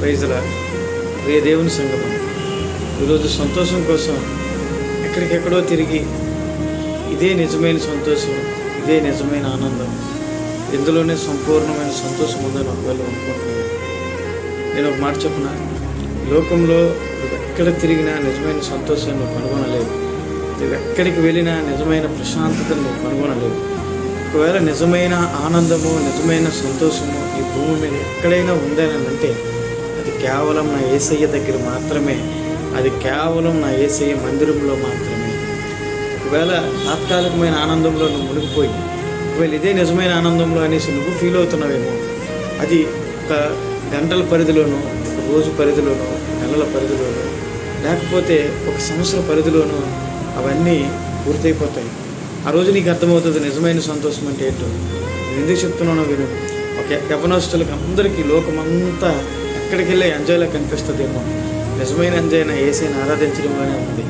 ప్రైజుల ప్రియ దేవుని సంగమం. ఈరోజు సంతోషం కోసం ఎక్కడికెక్కడో తిరిగి ఇదే నిజమైన సంతోషం ఇదే నిజమైన ఆనందం ఇందులోనే సంపూర్ణమైన సంతోషం ఉందని ఒకవేళ అనుకుంటున్నాను. నేను ఒక మాట చెప్పిన? లోకంలో నువ్వు ఎక్కడ తిరిగినా నిజమైన సంతోషాన్ని నువ్వు కనుగొనలేవు. నువ్వు ఎక్కడికి వెళ్ళినా నిజమైన ప్రశాంతతను నువ్వు కనుగొనలేవు. ఒకవేళ నిజమైన ఆనందము నిజమైన సంతోషము ఈ భూమి మీద ఎక్కడైనా ఉందని అంటే అది కేవలం నా ఏసయ్య దగ్గర మాత్రమే అది కేవలం నా ఏసయ్య మందిరంలో మాత్రమే. ఒకవేళ తాత్కాలికమైన ఆనందంలో నువ్వు మునిగిపోయి ఒకవేళ ఇదే నిజమైన ఆనందంలో అనేసి నువ్వు ఫీల్ అవుతున్నావేమో అది ఒక గంటల పరిధిలోనూ ఒక రోజు పరిధిలోనూ నెలల పరిధిలోనూ లేకపోతే ఒక సంవత్సర పరిధిలోనూ అవన్నీ పూర్తయిపోతాయి. ఆ రోజు నీకు అర్థమవుతుంది నిజమైన సంతోషం అంటే ఏంటో. నేను ఎందుకు చెప్తున్నానో విను. ఒక యవనస్తులకు అందరికీ లోకమంతా ఎక్కడికి వెళ్ళే ఎంజాయ్లో కనిపిస్తుందేమో నిజమైన ఎంజాయ్ ఏసీని ఆరాధించడం ఆరాధించడంలోనే ఉంది.